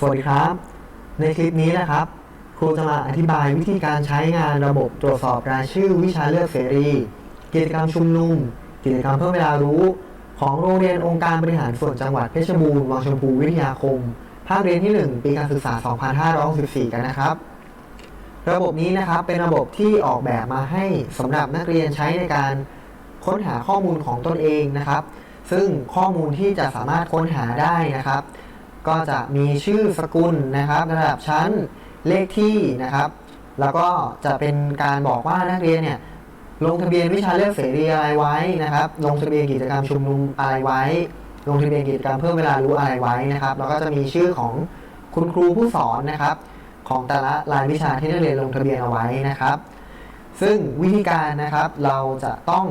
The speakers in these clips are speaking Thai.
สวัสดีครับ ในคลิปนี้นะครับ ครูจะมาอธิบายวิธีการใช้งานระบบตรวจสอบรายชื่อวิชาเลือกเสรี กิจกรรมชุมนุม กิจกรรมเพิ่มเวลารู้ ของโรงเรียนองค์การบริหารส่วนจังหวัดเพชรบูรณ์วังชมพูวิทยาคม ภาคเรียนที่ 1 ปีการศึกษา 2564 กันนะครับ ระบบนี้นะครับเป็นระบบที่ออกแบบมาให้สำหรับนักเรียนใช้ในการค้นหาข้อมูลของตนเองนะครับ ซึ่งข้อมูลที่จะสามารถค้นหาได้นะครับ ก็จะมีชื่อสกุลนะครับ ระดับชั้นเลขที่นะครับ แล้วก็จะเป็นการบอกว่านักเรียนเนี่ยลงทะเบียนวิชาเลือกเสรีอะไรไว้นะครับ ลงทะเบียนกิจกรรมชุมนุมอะไรไว้ ลงทะเบียนกิจกรรมเพิ่มเวลารู้อะไรไว้นะครับ แล้วก็จะมีชื่อของคุณครูผู้สอนนะครับ ของแต่ละรายวิชาที่นักเรียนลงทะเบียนเอาไว้นะครับ ซึ่งวิธีการนะครับเราจะต้อง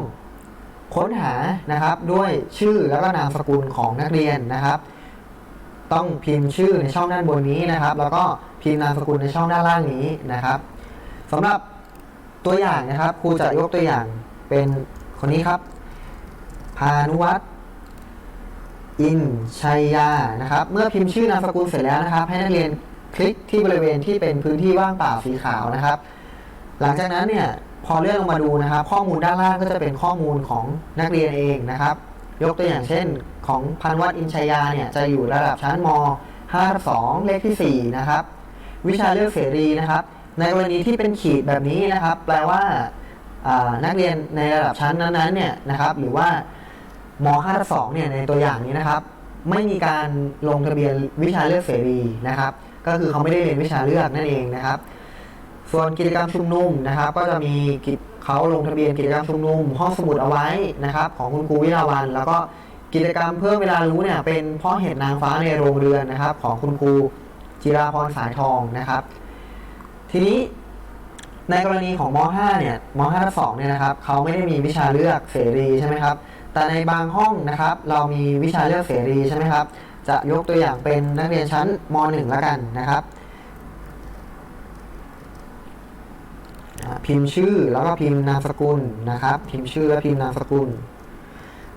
ค้นหานะครับด้วยชื่อแล้วก็นามสกุลของนักเรียนนะครับ ต้องพิมพ์ชื่อในช่องด้านบนนี้นะครับ แล้วก็พิมพ์นามสกุลในช่องด้านล่างนี้นะครับสำหรับตัวอย่างนะครับครูจะยกตัวอย่างเป็นคนนี้ครับ พานุวัฒน์อินชัยยานะครับ เมื่อพิมพ์ชื่อนามสกุลเสร็จแล้วนะครับ ให้นักเรียนคลิกที่บริเวณที่เป็นพื้นที่ว่างเปล่าสีขาวนะครับ หลังจากนั้นเนี่ยพอเลื่อนลงมาดูนะครับ ข้อมูลด้านล่างก็จะเป็นข้อมูลของนักเรียนเองนะครับ ยกตัวอย่างเช่นของพันวัตอินชัยยาเนี่ยจะอยู่ระดับชั้นม 5 2 เลขที่ 4 นะครับ วิชาเลือกเสรีนะครับ ในกรณีที่เป็นขีดแบบนี้นะครับ แปลว่าอ่านักเรียนในระดับชั้นนั้นๆเนี่ยนะครับ หรือว่าม5 2เนี่ยในตัวอย่างนี้นะครับ ไม่มีการลงทะเบียนวิชาเลือกเสรีนะครับ ก็คือเขาไม่ได้เรียนวิชาเลือกนั่นเองนะครับ ส่วนกิจกรรมชุมนุมนะครับ ก็จะมีกิจ เขาลงทะเบียนกิจกรรมชุมนุมห้องสมุดเอาไว้นะครับของคุณครูวิลาวัน แล้วก็กิจกรรมเพิ่มเวลารู้เนี่ยเป็นเพ่อเห็ดนางฟ้าในโรงเรือนนะครับ ของคุณครูจิราพรสายทองนะครับ ทีนี้ในกรณีของม .5 เนี่ยม .5 ทับ2เนี่ยนะครับเขาไม่ได้มีวิชาเลือกเสรีใช่ไหมครับ แต่ในบางห้องนะครับ เรามีวิชาเลือกเสรีใช่ไหมครับ จะยกตัวอย่างเป็นนักเรียนชั้นม .1 แล้วกันนะครับ อ่า พิมพ์ชื่อแล้วก็พิมพ์นามสกุลนะครับ พิมพ์ชื่อและพิมพ์นามสกุล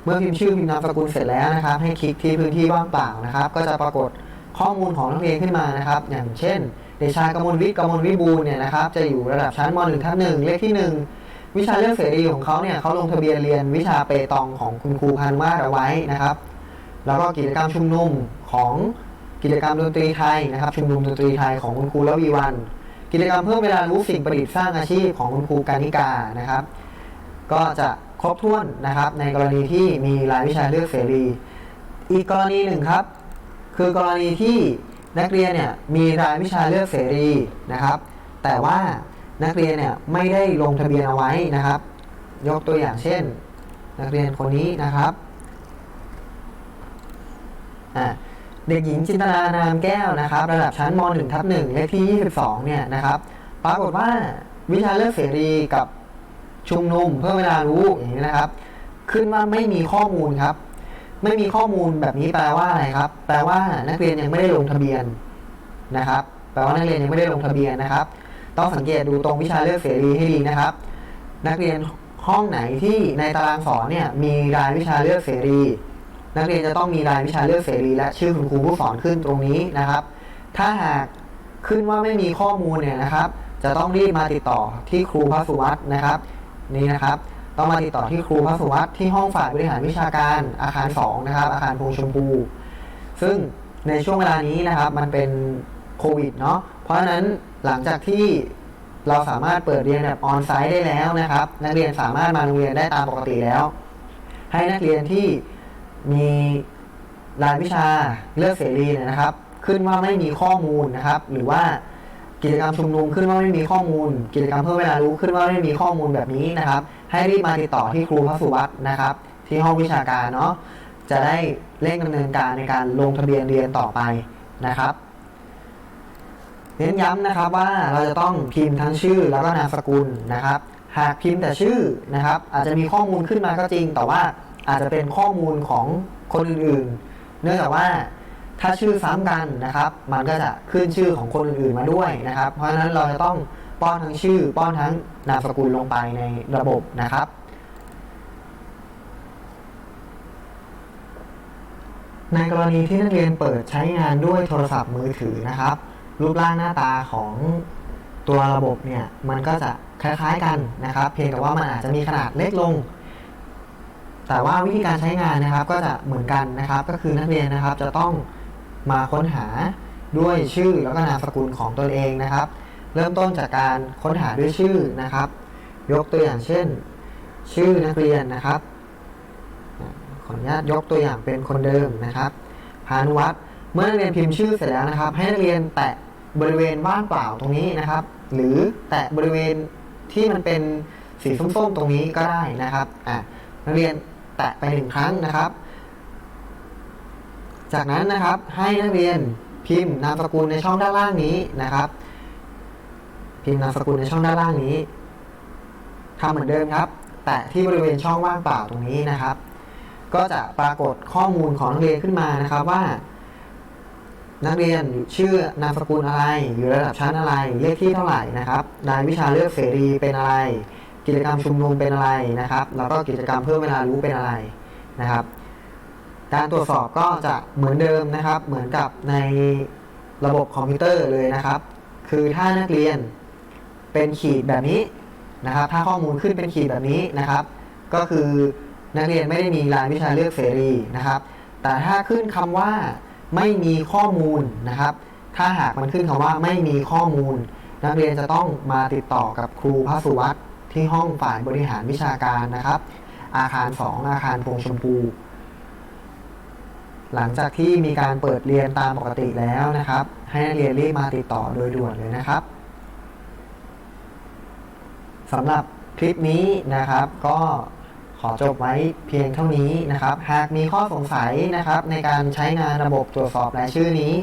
เมื่อพิมพ์ชื่อพิมพ์นามสกุลเสร็จแล้วนะครับ ให้คลิกที่พื้นที่ว่างเปล่านะครับ ก็จะปรากฏข้อมูลของนักเรียนขึ้นมานะครับ อย่างเช่น เดชากมลวิทย์กมลวิบูลเนี่ยนะครับ จะอยู่ระดับชั้นม .1 ทับ1เลขที่ 1 วิชาเลือกเสรีของเขาเนี่ยเขาลงทะเบียนเรียนวิชาเปตองของคุณครูพันวาดเอาไว้นะครับ แล้วก็กิจกรรมชุมนุมของกิจกรรมดนตรีไทยนะครับ ชุมนุมดนตรีไทยของคุณครูละวีวัน กิจกรรมเพิ่มเวลารู้สิ่งประดิษฐ์สร้างอาชีพของคุณครูกานิกานะครับ ก็จะครบถ้วนนะครับ ในกรณีที่มีรายวิชาเลือกเสรี อีกกรณีหนึ่งครับ คือกรณีที่นักเรียนเนี่ยมีรายวิชาเลือกเสรีนะครับ แต่ว่านักเรียนเนี่ยไม่ได้ลงทะเบียนเอาไว้นะครับ ยกตัวอย่างเช่น นักเรียนคนนี้นะครับอ่า เด็กหญิงจินตนานามแก้วนะครับ ระดับชั้นม .1 ทับ1เลขที่ 22 เนี่ยนะครับ ปรากฏว่าวิชาเลือกเสรีกับชุมนุมเพิ่มเวลารู้อย่างนี้นะครับ ขึ้นว่าไม่มีข้อมูลครับ ไม่มีข้อมูลแบบนี้แปลว่าอะไรครับ แปลว่านักเรียนยังไม่ได้ลงทะเบียนนะครับ แปลว่านักเรียนยังไม่ได้ลงทะเบียนนะครับ ต้องสังเกตดูตรงวิชาเลือกเสรีให้ดีนะครับ นักเรียนห้องไหนที่ในตารางสอนเนี่ยมีรายวิชาเลือกเสรี นักเรียนจะต้องมีรายวิชาเลือกเสรีและชื่อคุณครูผู้สอนขึ้นตรงนี้นะครับ ถ้าหากขึ้นว่าไม่มีข้อมูลเนี่ยนะครับ จะต้องรีบมาติดต่อที่ครูพระสุวัตนะครับ นี่นะครับ ต้องมาติดต่อที่ครูพระสุวัตที่ห้องฝ่ายบริหารวิชาการอาคาร 2 นะครับ อาคารพงชมพู ซึ่งในช่วงเวลานี้นะครับมันเป็นโควิดเนาะเพราะฉะนั้นหลังจากที่เราสามารถเปิดเรียนแบบออนไซต์ได้แล้วนะครับ นักเรียนสามารถมาโรงเรียนได้ตามปกติแล้ว ให้นักเรียนที่ มีรายวิชาเลือกเสรีเนี่ยนะครับ ขึ้นว่าไม่มีข้อมูลนะครับ หรือว่ากิจกรรมชุมนุมขึ้นว่าไม่มีข้อมูล กิจกรรมเพิ่มเวลารู้ขึ้นว่าไม่มีข้อมูลแบบนี้นะครับ ให้รีบมาติดต่อที่ครูพระสุวัตนะครับ ที่ห้องวิชาการเนาะจะได้เร่งดำเนินการในการลงทะเบียนเรียนต่อไปนะครับเน้นย้ำนะครับว่าเราจะต้องพิมพ์ทั้งชื่อแล้วก็นามสกุลนะครับ หากพิมพ์แต่ชื่อนะครับ อาจจะมีข้อมูลขึ้นมาก็จริงแต่ว่า อาจจะเป็นข้อมูลของคนอื่นๆ เนื่องจากว่าถ้าชื่อซ้ำกันนะครับ มันก็จะขึ้นชื่อของคนอื่นๆมาด้วยนะครับ เพราะฉะนั้นเราจะต้องป้อนทั้งชื่อ ป้อนทั้งนามสกุลลงไปในระบบนะครับ ในกรณีที่นักเรียนเปิดใช้งานด้วยโทรศัพท์มือถือนะครับ รูปร่างหน้าตาของตัวระบบเนี่ยมันก็จะคล้ายๆกันนะครับ เพียงแต่ว่ามันอาจจะมีขนาดเล็กลง แต่ว่าวิธีการใช้งานนะครับก็จะเหมือนกันนะครับ ก็คือนักเรียนนะครับจะต้องมาค้นหาด้วยชื่อแล้วก็นามสกุลของตนเองนะครับ เริ่มต้นจากการค้นหาด้วยชื่อนะครับ ยกตัวอย่างเช่น ชื่อนักเรียนนะครับขออนุญาตยกตัวอย่างเป็นคนเดิมนะครับพานุวัฒน์เมื่อนักเรียนพิมพ์ชื่อเสร็จแล้วนะครับ ให้นักเรียนแตะบริเวณว่างเปล่าตรงนี้นะครับ หรือแตะบริเวณที่มันเป็นสีส้มๆตรงนี้ก็ได้นะครับอะนักเรียน แตะไปหนึ่งครั้งนะครับ จากนั้นนะครับให้นักเรียนพิมพ์นามสกุลในช่องด้านล่างนี้นะครับ พิมพ์นามสกุลในช่องด้านล่างนี้ทำเหมือนเดิมครับ แตะที่บริเวณช่องว่างเปล่าตรงนี้นะครับ ก็จะปรากฏข้อมูลของนักเรียนขึ้นมานะครับว่า นักเรียนชื่อนามสกุลอะไร อยู่ระดับชั้นอะไร เลขที่เท่าไหร่นะครับรายวิชาเลือกเสรีเป็นอะไร กิจกรรมชุมนุมเป็นอะไรนะครับ แล้วก็กิจกรรมเพิ่มเวลารู้เป็นอะไรนะครับ การตรวจสอบก็จะเหมือนเดิมนะครับ เหมือนกับในระบบคอมพิวเตอร์เลยนะครับ คือถ้านักเรียนเป็นขีดแบบนี้นะครับ ถ้าข้อมูลขึ้นเป็นขีดแบบนี้นะครับ ก็คือนักเรียนไม่ได้มีรายวิชาเลือกเสรีนะครับ แต่ถ้าขึ้นคำว่าไม่มีข้อมูลนะครับ ถ้าหากมันขึ้นคำว่าไม่มีข้อมูล นักเรียนจะต้องมาติดต่อกับครูพระสุวัต ที่ห้องฝ่ายบริหารวิชาการนะครับ อาคาร 2 อาคารพงชมพู หลังจากที่มีการเปิดเรียนตามปกติแล้วนะครับ ให้นักเรียนรีบมาติดต่อโดยด่วนเลยนะครับสำหรับคลิปนี้นะครับก็ขอจบไว้เพียงเท่านี้นะครับ หากมีข้อสงสัยนะครับในการใช้งานระบบตรวจสอบรายชื่อนี้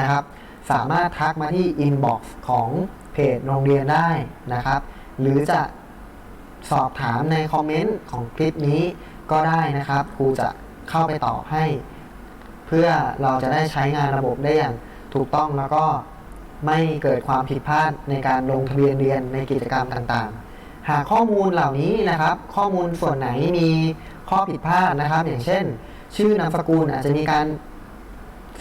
นะครับ สามารถทักมาที่ inbox ของเพจโรงเรียนได้นะครับ หรือจะ สอบถามในคอมเมนต์ของคลิปนี้ก็ได้นะครับ ครูจะเข้าไปตอบให้ เพื่อเราจะได้ใช้งานระบบได้อย่างถูกต้องแล้วก็ไม่เกิดความผิดพลาดในการลงทะเบียนเรียนในกิจกรรมต่างๆ หากข้อมูลเหล่านี้นะครับ ข้อมูลส่วนไหนมีข้อผิดพลาดนะครับ อย่างเช่น ชื่อนามสกุลอาจจะมีการ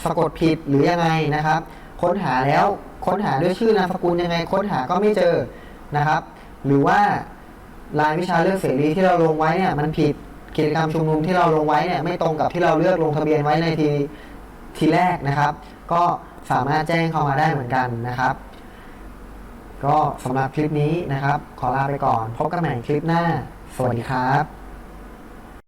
สะกดผิดหรือยังไงนะครับ ค้นหาแล้วค้นหาด้วยชื่อนามสกุลยังไง ค้นหาก็ไม่เจอนะครับ หรือว่า รายวิชาเลือกเสรีที่เราลงไว้เนี่ยมันผิดกิจกรรมชุมนุมที่เราลงไว้เนี่ยไม่ตรงกับที่เราเลือกลงทะเบียนไว้ในทีทีแรกนะครับ ก็สามารถแจ้งเข้ามาได้เหมือนกันนะครับ ก็สำหรับคลิปนี้นะครับ ขอลาไปก่อน พบกันใหม่คลิปหน้า สวัสดีครับ